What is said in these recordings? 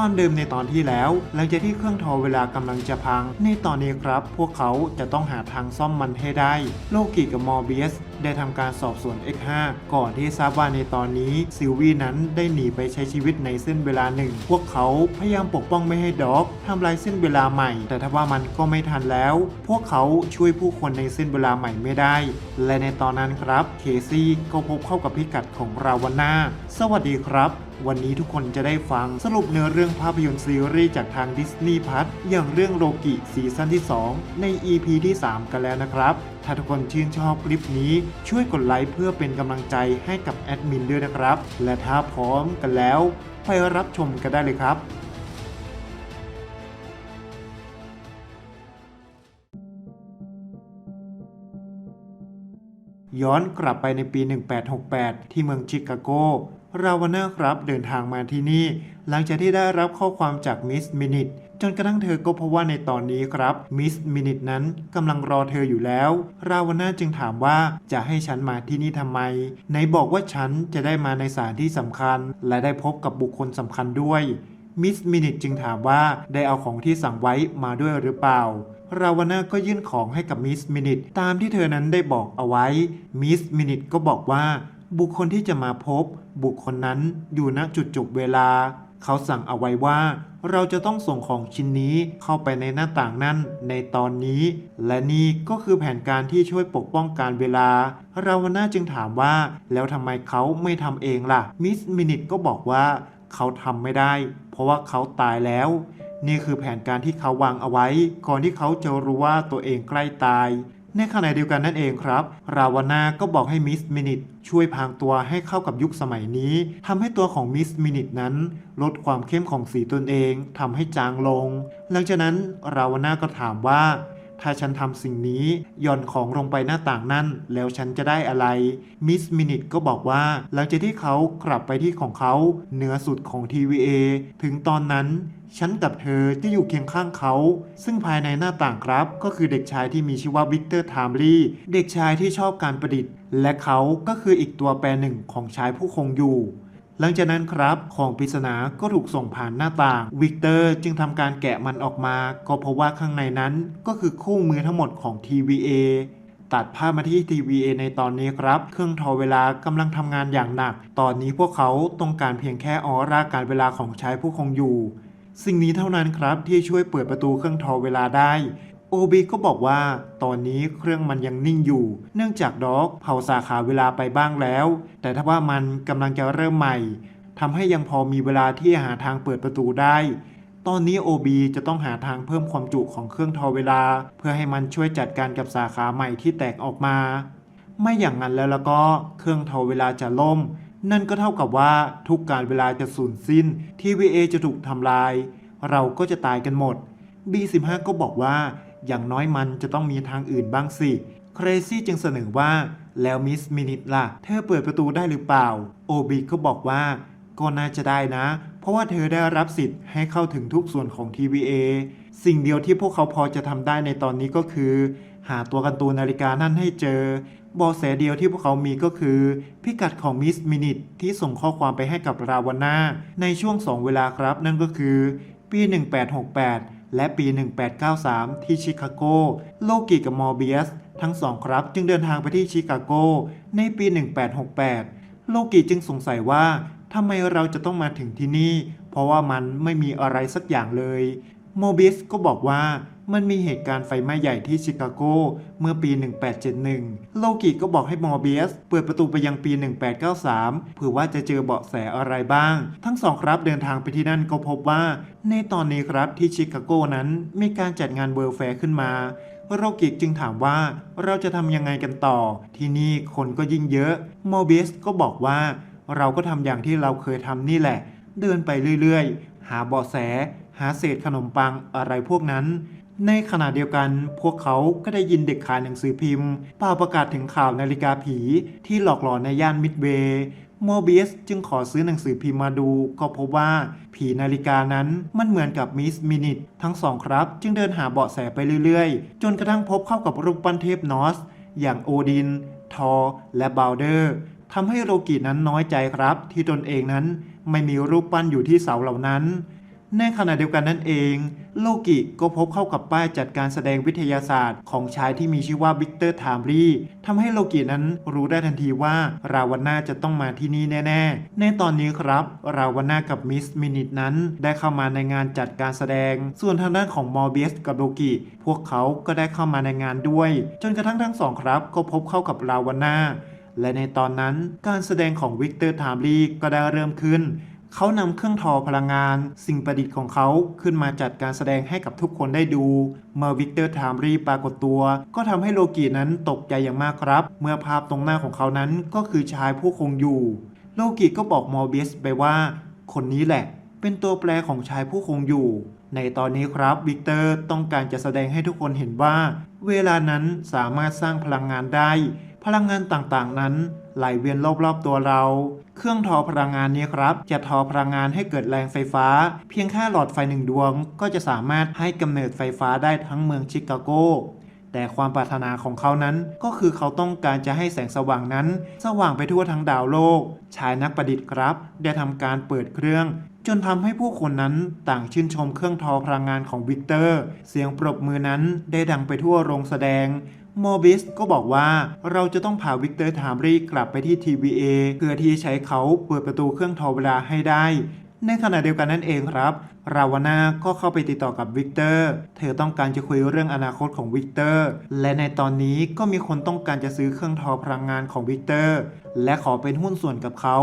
ความเดิมในตอนที่แล้ว หลังจากที่เครื่องทอเวลากำลังจะพัง ในตอนนี้ครับ พวกเขาจะต้องหาทางซ่อมมันให้ได้ โลกิกับมอร์เบียสได้ทำการสอบสวน X5 ก่อนที่ทราบว่าในตอนนี้ซิลวีนั้นได้หนีไปใช้ชีวิตในเส้นเวลาหนึ่ง พวกเขาพยายามปกป้องไม่ให้ด็อกทำลายเส้นเวลาใหม่ แต่ถ้าว่ามันก็ไม่ทันแล้ว พวกเขาช่วยผู้คนในเส้นเวลาใหม่ไม่ได้ และในตอนนั้นครับ เคซี่ก็พบเข้ากับพิกัดของราวนาสวัสดีครับ วันนี้ทุกคนจะได้ฟังสรุปเนื้อเรื่องภาพยนตร์ซีรีส์จากทางดิสนีย์พัทอย่างเรื่องโลกิซีซั่นที่ 2 ใน EP ที่ 3 กันแล้วนะครับ ถ้าทุกคนชื่นชอบคลิปนี้ช่วยกดไลค์เพื่อเป็นกำลังใจให้กับแอดมินด้วยนะครับ และถ้าพร้อมกันแล้ว ไปรับชมกันได้เลยครับ ย้อนกลับไปในปี 1868 ที่เมืองชิคาโกราวนาครับเดินทางมาที่นี่ หลังจากที่ได้รับข้อความจากมิสมินิทจนกระทั่งเธอก็พบว่าในตอนนี้ครับมิสมินิทนั้นกำลังรอเธออยู่แล้ว ราวนาจึงถามว่าจะให้ฉันมาที่นี่ทำไมไหนบอกว่าฉันจะได้มาในสถานที่สำคัญ และได้พบกับบุคคลสำคัญด้วยมิสมินิทจึงถามว่าได้เอาของที่สั่งไว้มาด้วยหรือเปล่าราวนาก็ยื่นของให้กับมิสมินิทตามที่เธอนั้นได้บอกเอาไว้ มิสมินิทก็บอกว่า บุคคลที่จะมาพบ บุคคลนั้นอยู่ณจุดจบเวลา เขาสั่งเอาไว้ว่า เราจะต้องส่งของชิ้นนี้เข้าไปในหน้าต่างนั่นในตอนนี้ และนี่ก็คือแผนการที่ช่วยปกป้องการเวลา ราวนาจึงถามว่า แล้วทำไมเขาไม่ทำเองล่ะ มิสมินิทก็บอกว่า เขาทำไม่ได้ เพราะว่าเขาตายแล้ว นี่คือแผนการที่เขาวางเอาไว้ ก่อนที่เขาจะรู้ว่าตัวเองใกล้ตาย ในขณะเดียวกันนั่นเองครับ ราวนาก็บอกให้มิสมินิทช่วยพางตัวให้เข้ากับยุคสมัยนี้ทำให้ตัวของมิสมินิทนั้น ลดความเข้มของสีตนเองทำให้จางลง หลังจากนั้นราวนาก็ถามว่าถ้าฉันทำสิ่งนี้ย่อนของลงไปหน้าต่างนั่น แล้วฉันจะได้อะไร มิสมินิทก็บอกว่า หลังจากที่เขากลับไปที่ของเขาเหนือสุดของ TVA ถึงตอนนั้น ฉันกับเธอจะอยู่เคียงข้างเขา ซึ่งภายในหน้าต่างครับ ก็คือเด็กชายที่มีชื่อว่าวิกเตอร์ไทมลีเด็กชายที่ชอบการประดิษฐ์ และเขาก็คืออีกตัวแปรหนึ่งของชายผู้คงอยู่ หลังจากนั้นครับของปริศนาก็ถูกส่งผ่านหน้าต่าง วิกเตอร์จึงทำการแกะมันออกมา ก็พบว่าข้างในนั้นก็คือคู่มือทั้งหมดของ TVA ตัดภาพมาที่ TVA ในตอนนี้ครับ เครื่องทอเวลากำลังทำงานอย่างหนัก ตอนนี้พวกเขาต้องการเพียงแค่ออร่าการเวลาของชายผู้คงอยู่ สิ่งนี้เท่านั้นครับที่ช่วยเปิดประตูเครื่องทอเวลาได้โอบีก็บอกว่า ตอนนี้เครื่องมันยังนิ่งอยู่ เนื่องจากด็อกเผาสาขาเวลาไปบ้างแล้ว แต่ถ้าว่ามันกำลังจะเริ่มใหม่ทำให้ยังพอมีเวลาที่หาทางเปิดประตูได้ ตอนนี้ OB จะต้องหาทางเพิ่มความจุของเครื่องทอเวลา เพื่อให้มันช่วยจัดการกับสาขาใหม่ที่แตกออกมา ไม่อย่างนั้นแล้วแล้วก็เครื่องทอเวลาจะล่ม นั่นก็เท่ากับว่าทุกการเวลาจะสูญสิ้น TVA จะถูกทำลาย เราก็จะตายกันหมด B15 ก็บอกว่า อย่างน้อยมันจะต้องมีทางอื่นบ้างสิ เครซี่จึงเสนอว่า แล้วมิสมินิทล่ะ เธอเปิดประตูได้หรือเปล่า โอบีก็บอกว่า ก็น่าจะได้นะ เพราะว่าเธอได้รับสิทธิ์ให้เข้าถึงทุกส่วนของ TVA สิ่งเดียวที่พวกเขาพอจะทำได้ในตอนนี้ก็คือ หาตัวการ์ตูนนาฬิกานั่นให้เจอ บอแสเดียวที่พวกเขามีก็คือ พิกัดของมิสมินิทที่ส่งข้อความไปให้กับราวาน่าในช่วง 2 เวลาครับ นั่นก็คือ ปี 1868 และปี 1893 ที่ชิคาโก โลกิกับมอร์เบียส ทั้งสองครับ จึงเดินทางไปที่ชิคาโก ในปี 1868 โลกิจึงสงสัยว่าทำไมเราจะต้องมาถึงที่นี่ เพราะว่ามันไม่มีอะไรสักอย่างเลย โมบิสก็บอกว่ามันมีเหตุการณ์ไฟไหม้ใหญ่ที่ชิคาโกเมื่อปี 1871 โลกิก็บอกให้มอร์เบียสเปิดประตูไปยังปี 1893 เผื่อว่าจะเจอเบาะแสอะไรบ้าง ทั้งสองครับเดินทางไปที่นั่นก็พบว่า ในตอนนี้ครับที่ชิคาโกนั้นมีการจัดงานเวิลด์แฟร์ขึ้นมา โรกิจึงถามว่าเราจะทำยังไงกันต่อ ที่นี่คนก็ยิ่งเยอะโมเบียสก็บอกว่า เราก็ทำอย่างที่เราเคยทำนี่แหละ เดินไปเรื่อยๆ หาเบาะแส หาเศษขนมปังอะไรพวกนั้น ในขณะเดียวกันพวกเขาก็ได้ยินเด็กขายหนังสือพิมพ์เป่าประกาศถึงข่าวนาฬิกาผีที่หลอกหลอนในย่านมิดเวย์โมเบียสจึงขอซื้อหนังสือพิมพ์มาดู ก็พบว่าผีนาฬิกานั้นมันเหมือนกับมิสมินิททั้งสองครับ จึงเดินหาเบาะแสไปเรื่อยๆ จนกระทั่งพบเข้ากับรูปปั้นเทพนอส อย่างโอดิน ทอและบาวเดอร์ทำให้โรกินั้นน้อยใจครับ ที่ตนเองนั้นไม่มีรูปปั้นอยู่ที่เสาเหล่านั้น ในขณะเดียวกันนั่นเอง โลกิก็พบเข้ากับป้ายจัดการแสดงวิทยาศาสตร์ ของชายที่มีชื่อว่าวิกเตอร์ไทมรีทำให้โลกินั้นรู้ได้ทันทีว่า ราวันนาจะต้องมาที่นี่แน่ ๆ ในตอนนี้ครับ ราวันนากับมิสมินิทนั้นได้เข้ามาในงานจัดการแสดง ส่วนทางด้านของมอร์เบียสกับโลกิพวกเขาก็ได้เข้ามาในงานด้วย จนกระทั่งทั้งสองครับ ก็พบเข้ากับราวันนาและในตอนนั้นการแสดงของวิกเตอร์ไทมลีก็ได้เริ่มขึ้น เขานำเครื่องทอพลังงาน สิ่งประดิษฐ์ของเขาขึ้นมาจัดการแสดงให้กับทุกคนได้ดู เมื่อวิกเตอร์ไทมรีปรากฏตัว ก็ทำให้โลกีนั้นตกใจอย่างมากครับ เมื่อภาพตรงหน้าของเขานั้นก็คือชายผู้คงอยู่ โลกิก็บอกมอร์เบียสไปว่า คนนี้แหละ เป็นตัวแปรของชายผู้คงอยู่ในตอนนี้ครับวิกเตอร์ต้องการจะแสดงให้ทุกคนเห็นว่า เวลานั้นสามารถสร้างพลังงานได้ พลังงานต่างๆ นั้นไหลเวียนรอบๆตัวเรา เครื่องทอพลังงานนี้ครับ จะทอพลังงานให้เกิดแรงไฟฟ้า เพียงแค่หลอดไฟหนึ่งดวง ก็จะสามารถให้กำเนิดไฟฟ้าได้ทั้งเมืองชิคาโก แต่ความปรารถนาของเขานั้น ก็คือเขาต้องการจะให้แสงสว่างนั้น สว่างไปทั่วทั้งดาวโลก ชายนักประดิษฐ์ครับ ได้ทำการเปิดเครื่องจนทำให้ผู้คนนั้นต่างชื่นชมเครื่องทอพลังงานของวิกเตอร์ เสียงปรบมือนั้นได้ดังไปทั่วโรงแสดง โมบิสก็บอกว่าเราจะต้องพาวิกเตอร์ทามรีกลับไปที่ TVA เพื่อที่ใช้เขาเปิดประตูเครื่องทอเวลาให้ได้ ในขณะเดียวกันนั่นเองครับ ราวนาก็เข้าไปติดต่อกับวิกเตอร์ เธอต้องการจะคุยเรื่องอนาคตของวิกเตอร์ และในตอนนี้ก็มีคนต้องการจะซื้อเครื่องทอพลังงานของวิกเตอร์ และขอเป็นหุ้นส่วนกับเขา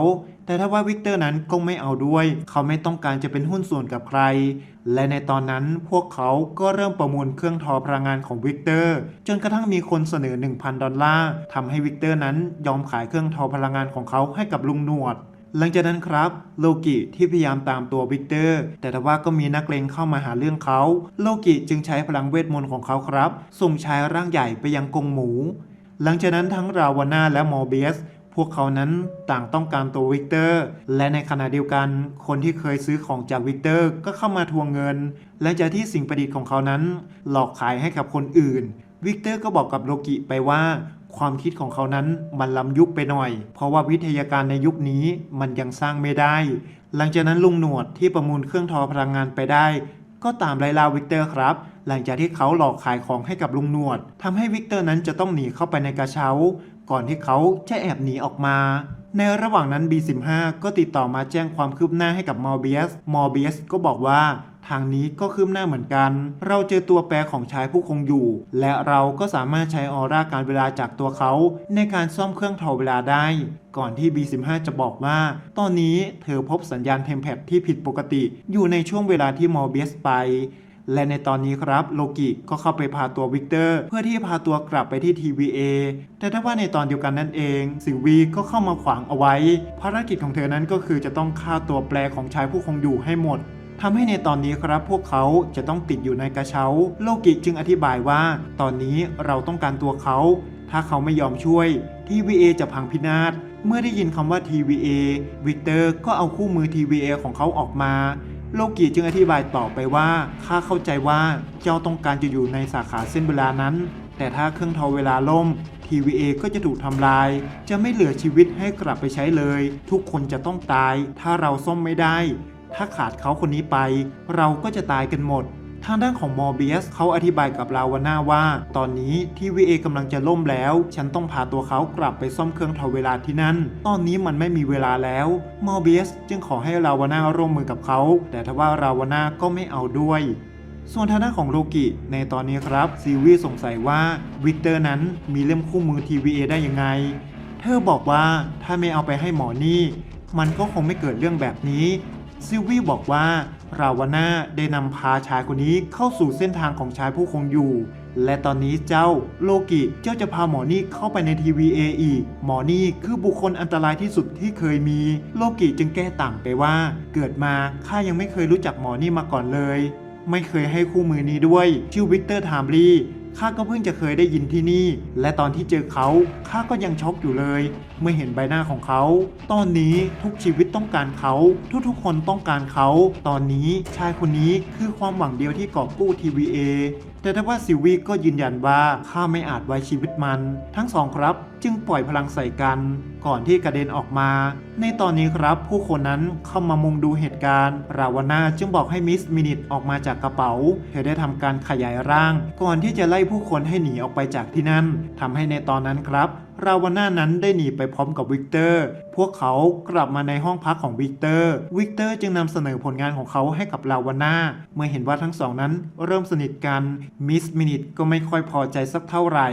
แต่ถ้าว่าวิกเตอร์นั้นก็ไม่เอาด้วย เขาไม่ต้องการจะเป็นหุ้นส่วนกับใคร และในตอนนั้นพวกเขาก็เริ่มประมูลเครื่องทอพลังงานของวิกเตอร์ จนกระทั่งมีคนเสนอ 1,000 ดอลลาร์ทำให้วิกเตอร์นั้นยอมขายเครื่องทอพลังงานของเขาให้กับลุงหนวด หลังจากนั้นครับโลกิที่พยายามตามตัววิกเตอร์ แต่ทว่าก็มีนักเลงเข้ามาหาเรื่องเขาโลกิจึงใช้พลังเวทมนต์ของเขาครับ ส่งชายร่างใหญ่ไปยังกรงหมู หลังจากนั้นทั้งราวาน่าและมอร์เบียสพวกเขานั้นต่างต้องการตัววิกเตอร์ และในขณะเดียวกัน คนที่เคยซื้อของจากวิกเตอร์ก็เข้ามาทวงเงิน และจากที่สิ่งประดิษฐ์ของเขานั้น หลอกขายให้กับคนอื่น วิกเตอร์ก็บอกกับโลกิไปว่า ความคิดของเขานั้นมันล้ำยุคไปหน่อย เพราะว่าวิทยาการในยุคนี้มันยังสร้างไม่ได้ หลังจากนั้นลุงหนวดที่ประมูลเครื่องทอพลังงานไปได้ ก็ตามไล่ล่าวิกเตอร์ครับ หลังจากที่เขาหลอกขายของให้กับลุงหนวดทำให้วิกเตอร์นั้นจะต้องหนีเข้าไปในกระเช้า ก่อนที่เขาจะแอบหนีออกมาในระหว่างนั้น B15 ก็ติดต่อมาแจ้งความคืบหน้าให้กับมอร์เบียส มอร์เบียสก็บอกว่า ทางนี้ก็คืบหน้าเหมือนกัน เราเจอตัวแปรของชายผู้คงอยู่ และเราก็สามารถใช้ออร่าการเวลาจากตัวเขา ในการซ่อมเครื่องทอเวลาได้ ก่อนที่ B15 จะบอกว่า ตอนนี้เธอพบสัญญาณเทมเพลตที่ผิดปกติ อยู่ในช่วงเวลาที่มอร์เบียสไปและในตอนนี้ครับโลกิก็เข้าไปพาตัววิกเตอร์ เพื่อที่พาตัวกลับไปที่ TVA แต่ถ้าว่าในตอนเดียวกันนั่นเองสิวีก็เข้ามาขวางเอาไว้ ภารกิจของเธอนั้นก็คือจะต้องฆ่าตัวแปรของชายผู้คงอยู่ให้หมด ทำให้ในตอนนี้ครับพวกเขาจะต้องติดอยู่ในกระเช้า โลกิจึงอธิบายว่า ตอนนี้เราต้องการตัวเขา ถ้าเขาไม่ยอมช่วย TVA จะพังพินาศ เมื่อได้ยินคำว่า TVA วิกเตอร์ก็เอาคู่มือ TVA ของเขาออกมาโลกิจึงอธิบายต่อไปว่า ข้าเข้าใจว่าเจ้าต้องการจะอยู่ในสาขาเส้นเวลานั้น แต่ถ้าเครื่องทอเวลาล่ม TVA ก็จะถูกทำลาย จะไม่เหลือชีวิตให้กลับไปใช้เลย ทุกคนจะต้องตาย ถ้าเราซ่อมไม่ได้ ถ้าขาดเขาคนนี้ไป เราก็จะตายกันหมด ทางด้านของมอร์เบียสเขาอธิบายกับลาวาน่าว่า ตอนนี้ที่วีเอกำลังจะล่มแล้ว ฉันต้องพาตัวเขากลับไปซ่อมเครื่องทอเวลาที่นั่น ตอนนี้มันไม่มีเวลาแล้ว มอร์เบียสจึงขอให้ลาวาน่าร่วมมือกับเขา แต่ทว่าลาวาน่าก็ไม่เอาด้วยส่วนทางด้านของโลกิในตอนนี้ครับซีวีสงสัยว่าวิกเตอร์นั้นมีเล่มคู่มือ TVA ได้ยังไง เธอบอกว่าถ้าไม่เอาไปให้หมอนี่ มันก็คงไม่เกิดเรื่องแบบนี้ ซิลวี่บอกว่า ราวาน่าได้นำพาชายคนนี้เข้าสู่เส้นทางของชายผู้คงอยู่ และตอนนี้เจ้าโลกิเจ้าจะพาหมอนี่เข้าไปในทีวีเออีก หมอนี่คือบุคคลอันตรายที่สุดที่เคยมี โลกิจึงแก้ต่างไปว่า เกิดมาข้ายังไม่เคยรู้จักหมอนี่มาก่อนเลย ไม่เคยให้คู่มือนี้ด้วย ชื่อวิกเตอร์ไทมลี ข้าก็เพิ่งจะเคยได้ยินที่นี่ และตอนที่เจอเขาข้าก็ยังช็อกอยู่เลย เมื่อเห็นใบหน้าของเขา ตอนนี้ทุกชีวิตต้องการเขา ทุกๆคนต้องการเขา ตอนนี้ชายคนนี้คือความหวังเดียวที่กอบกู้ทีวีเอ แต่ทว่าซิวีก็ยืนยันว่าข้าไม่อาจไว้ชีวิตมัน ทั้งสองครับ จึงปล่อยพลังใส่กัน ก่อนที่กระเด็นออกมา ในตอนนี้ครับ ผู้คนนั้นเข้ามามุงดูเหตุการณ์ ราวนาจึงบอกให้มิสมินิตออกมาจากกระเป๋า เธอได้ทำการขยายร่าง ก่อนที่จะไล่ผู้คนให้หนีออกไปจากที่นั่นทำให้ในตอนนั้นครับ ราวาน่านั้นได้หนีไปพร้อมกับวิกเตอร์ พวกเขากลับมาในห้องพักของวิกเตอร์ วิกเตอร์จึงนำเสนอผลงานของเขาให้กับราวาน่า เมื่อเห็นว่าทั้งสองนั้นเริ่มสนิทกัน มิสมินิทก็ไม่ค่อยพอใจสักเท่าไหร่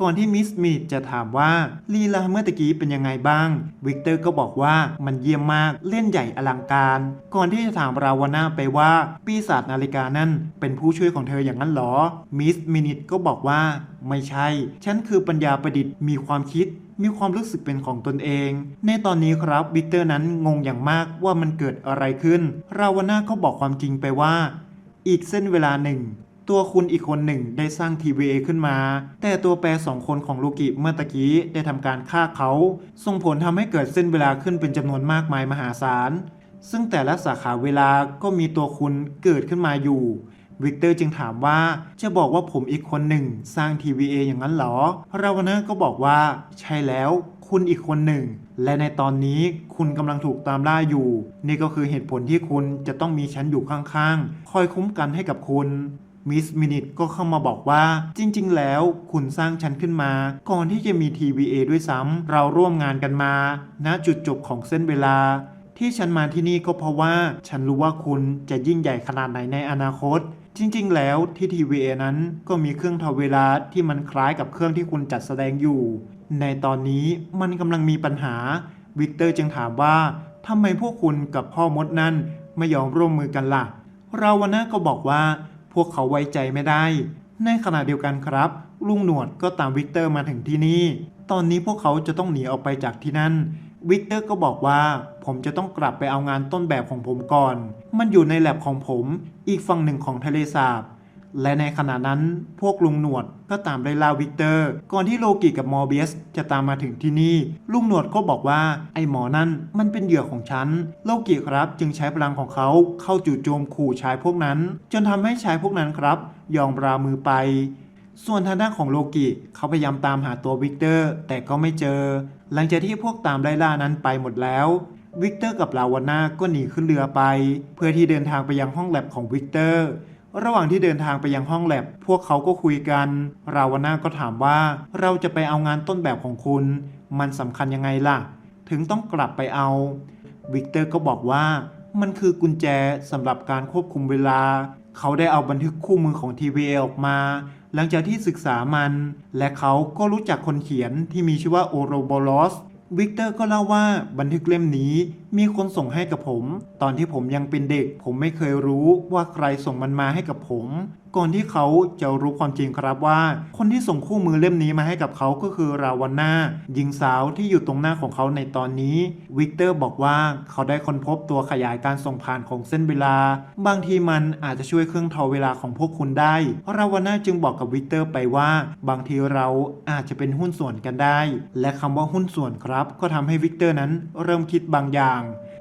ก่อนที่มิสมินิทจะถามว่าลีลาเมื่อตะกี้เป็นยังไงบ้าง วิกเตอร์ก็บอกว่ามันเยี่ยมมากเล่นใหญ่อลังการ ก่อนที่จะถามราวนาไปว่าปีศาจนาฬิกานั่นเป็นผู้ช่วยของเธออย่างนั้นหรอ มิสมินิทก็บอกว่าไม่ใช่ ฉันคือปัญญาประดิษฐ์มีความคิดมีความรู้สึกเป็นของตนเอง ในตอนนี้ครับวิกเตอร์นั้นงงอย่างมากว่ามันเกิดอะไรขึ้น ราวนาก็บอกความจริงไปว่า อีกเส้นเวลาหนึ่ง ตัวคุณอีกคนหนึ่งได้สร้าง TVA ขึ้นมา แต่ตัวแปรสองคนของลูกิเมื่อตะกี้ได้ทำการฆ่าเขา ส่งผลทำให้เกิดเส้นเวลาขึ้นเป็นจำนวนมากมายมหาศาล ซึ่งแต่ละสาขาเวลาก็มีตัวคุณเกิดขึ้นมาอยู่ วิกเตอร์จึงถามว่าจะบอกว่าผมอีกคนหนึ่งสร้าง TVA อย่างนั้นเหรอ ราวนาก็บอกว่า ใช่แล้วคุณอีกคนหนึ่ง และในตอนนี้คุณกำลังถูกตามล่าอยู่ นี่ก็คือเหตุผลที่คุณจะต้องมีฉันอยู่ข้างๆ คอยคุ้มกันให้กับคุณ มิสมินิทก็เข้ามาบอกว่า จริง ๆ แล้วคุณสร้างฉันขึ้นมา ก่อนที่จะมี TVA ด้วยซ้ำเราร่วมงานกันมาณจุดจบของเส้นเวลา ที่ฉันมาที่นี่ก็เพราะว่า ฉันรู้ว่าคุณจะยิ่งใหญ่ขนาดไหนในอนาคต จริง ๆ แล้วที่ TVA นั้นก็มีเครื่องทำเวลาที่มันคล้ายกับเครื่องที่คุณจัดแสดงอยู่ ในตอนนี้มันกำลังมีปัญหาวิกเตอร์จึงถามว่าทำไมพวกคุณกับพ่อมดนั่นไม่ยอมร่วมมือกันล่ะราวนาก็บอกว่า วกเขาไว้ใจไม่ได้ ในขณะเดียวกันครับ ลุงหนวดก็ตามวิกเตอร์มาถึงที่นี่ ตอนนี้พวกเขาจะต้องหนีออกไปจากที่นั่น วิกเตอร์ก็บอกว่า ผมจะต้องกลับไปเอางานต้นแบบของผมก่อน มันอยู่ในแลบของผม อีกฝั่งหนึ่งของทะเลสาบ และในขณะนั้นพวกลุงหนวดก็ตามไล่ล่าวิกเตอร์ ก่อนที่โลกิกับมอร์เบียสจะตามมาถึงที่นี่ ลุงหนวดก็บอกว่าไอ้หมอนั่นมันเป็นเหยื่อของฉัน โลกิครับจึงใช้พลังของเขาเข้าจู่โจมขู่ชายพวกนั้น จนทำให้ชายพวกนั้นครับ ยอมรามือไป ส่วนทางด้านของโลกิเขาพยายามตามหาตัววิกเตอร์แต่ก็ไม่เจอ หลังจากที่พวกตามไล่ล่านั้นไปหมดแล้ววิกเตอร์กับลาวาน่าก็หนีขึ้นเรือไป เพื่อที่เดินทางไปยังห้องแลบของวิกเตอร์ ระหว่างที่เดินทางไปยังห้องแลบ พวกเขาก็คุยกัน ราวาน่าก็ถามว่าเราจะไปเอางานต้นแบบของคุณ มันสำคัญยังไงล่ะ ถึงต้องกลับไปเอา วิกเตอร์ก็บอกว่า มันคือกุญแจสำหรับการควบคุมเวลา เขาได้เอาบันทึกคู่มือของ TVA ออกมา หลังจากที่ศึกษามัน และเขาก็รู้จักคนเขียนที่มีชื่อว่าโอโรโบลอสวิกเตอร์ก็เล่าว่าบันทึกเล่มนี้มีคนส่งให้กับผม ตอนที่ผมยังเป็นเด็ก ผมไม่เคยรู้ว่าใครส่งมันมาให้กับผม ก่อนที่เขาจะรู้ความจริงครับว่า คนที่ส่งคู่มือเล่มนี้มาให้กับเขาก็คือราวาน่าหญิงสาวที่อยู่ตรงหน้าของเขาในตอนนี้ วิกเตอร์บอกว่าเขาได้ค้นพบตัวขยายการส่งผ่านของเส้นเวลา บางทีมันอาจจะช่วยเครื่องทอเวลาของพวกคุณได้ราวาน่าจึงบอกกับวิกเตอร์ไปว่า บางทีเราอาจจะเป็นหุ้นส่วนกันได้ และคำว่าหุ้นส่วนครับ ก็ทำให้วิกเตอร์นั้นเริ่มคิดบางอย่าง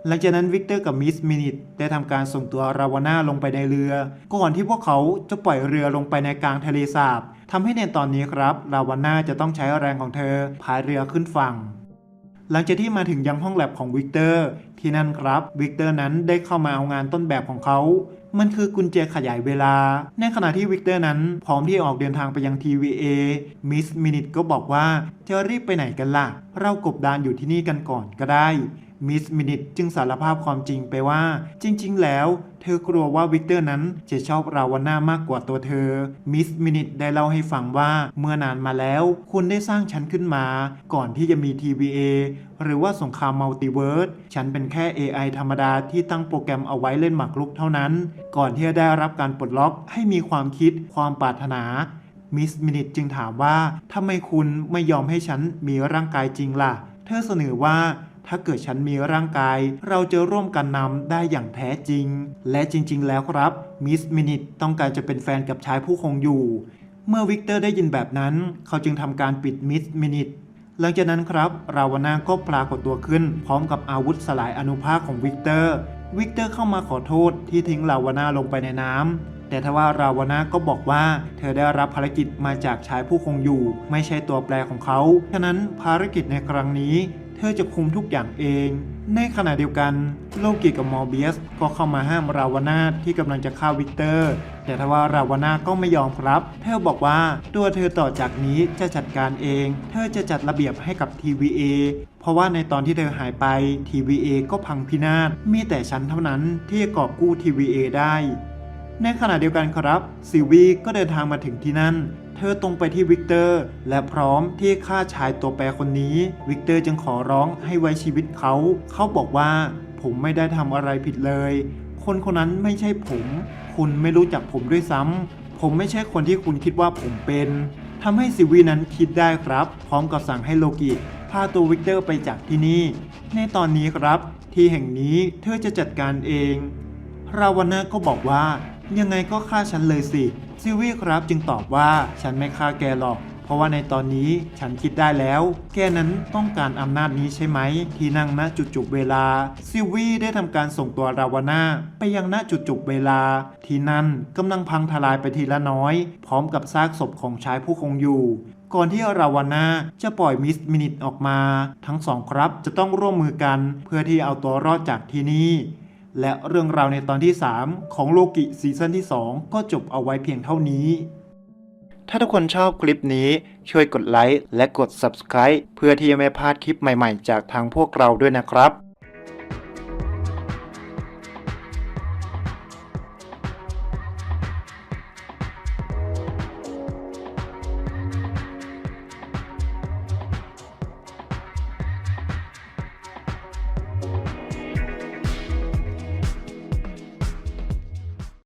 หลังจากนั้นวิกเตอร์กับมิสมินิทได้ทำการส่งตัวราวาน่าลงไปในเรือ ก่อนที่พวกเขาจะปล่อยเรือลงไปในกลางทะเลสาบทำให้ในตอนนี้ครับราวาน่าจะต้องใช้แรงของเธอพายเรือขึ้นฝั่ง หลังจากที่มาถึงยังห้องแลบของวิกเตอร์ที่นั่นครับวิกเตอร์นั้นได้เข้ามาเอางานต้นแบบของเขามันคือกุญแจขยายเวลา ในขณะที่วิกเตอร์นั้น พร้อมที่ออกเดินทางไปยัง TVA มิสมินิทก็บอกว่าจะรีบไปไหนกันล่ะ เรากบดานอยู่ที่นี่กันก่อนก็ได้ มิสมินิทจึงสารภาพความจริงไปว่า จริง ๆ แล้ว เธอกลัวว่าวิกเตอร์นั้นจะชอบราวาน่ามากกว่าตัวเธอ มิสมินิทได้เล่าให้ฟังว่าเมื่อนานมาแล้ว คุณได้สร้างฉันขึ้นมา ก่อนที่จะมี TVA หรือว่าสงครามมัลติเวิร์สฉันเป็นแค่ AI ธรรมดาที่ตั้งโปรแกรมเอาไว้เล่นหมากรุกเท่านั้น ก่อนที่จะได้รับการปลดล็อกให้มีความคิดความปรารถนามิสมินิทจึงถามว่าทำไมคุณไม่ยอมให้ฉันมีร่างกายจริงล่ะ เธอเสนอว่า ถ้าเกิดฉันมีร่างกาย เราจะร่วมกันนำได้อย่างแท้จริง และจริง ๆ แล้วครับ มิสมินิทต้องการจะเป็นแฟนกับชายผู้คงอยู่ เมื่อวิกเตอร์ได้ยินแบบนั้น เขาจึงทำการปิดมิสมินิทหลังจากนั้นครับราวนาก็ปรากฏตัวขึ้น พร้อมกับอาวุธสลายอนุภาคของวิกเตอร์ วิกเตอร์เข้ามาขอโทษที่ทิ้งราวนาลงไปในน้ำ แต่ทว่าราวนาก็บอกว่า เธอได้รับภารกิจมาจากชายผู้คงอยู่ ไม่ใช่ตัวแปรของเขา ฉะนั้นภารกิจในครั้งนี้ เธอจะคุมทุกอย่างเอง ในขณะเดียวกัน โลกิกับมอร์เบียสก็เข้ามาห้ามราวนาที่กำลังจะฆ่าวิกเตอร์ แต่ทว่าราวนาก็ไม่ยอมครับ เธอบอกว่าตัวเธอต่อจากนี้จะจัดการเอง เธอจะจัดระเบียบให้กับ TVA เพราะว่าในตอนที่เธอหายไป TVA ก็พังพินาศ มีแต่ฉันเท่านั้นที่จะกอบกู้ TVA ได้ ในขณะเดียวกันครับซิวีก็เดินทางมาถึงที่นั่น เธอตรงไปที่วิกเตอร์ และพร้อมที่ฆ่าชายตัวแปรคนนี้ วิกเตอร์จึงขอร้องให้ไว้ชีวิตเขา เขาบอกว่าผมไม่ได้ทำอะไรผิดเลย คนคนนั้นไม่ใช่ผม คุณไม่รู้จักผมด้วยซ้ำผมไม่ใช่คนที่คุณคิดว่าผมเป็นทำให้ซิวีนั้นคิดได้ครับ พร้อมกับสั่งให้โลกิพาตัววิกเตอร์ไปจากที่นี่ ในตอนนี้ครับ ที่แห่งนี้เธอจะจัดการเอง ราวนาก็บอกว่า ยังไงก็ฆ่าฉันเลยสิ ซิวี่ครับจึงตอบว่าฉันไม่ฆ่าแกหรอก เพราะว่าในตอนนี้ฉันคิดได้แล้ว แกนั้นต้องการอำนาจนี้ใช่ไหม ที่นั่งณจุดจุบเวลา ซิวี่ได้ทำการส่งตัวราวนาไปยังณจุดจุบเวลา ที่นั่นกำลังพังทลายไปทีละน้อย พร้อมกับซากศพของชายผู้คงอยู่ก่อนที่ราวนาจะปล่อยมิสมินิทออกมา ทั้งสองครับจะต้องร่วมมือกันเพื่อที่เอาตัวรอดจากที่นี่ และเรื่องราวในตอนที่ 3 ของโลกิซีซั่นที่ 2 ก็จบเอาไว้เพียงเท่านี้ ถ้าทุกคนชอบคลิปนี้ช่วยกดไลค์และกด Subscribe เพื่อที่จะไม่พลาดคลิปใหม่ๆ จากทางพวกเราด้วยนะครับ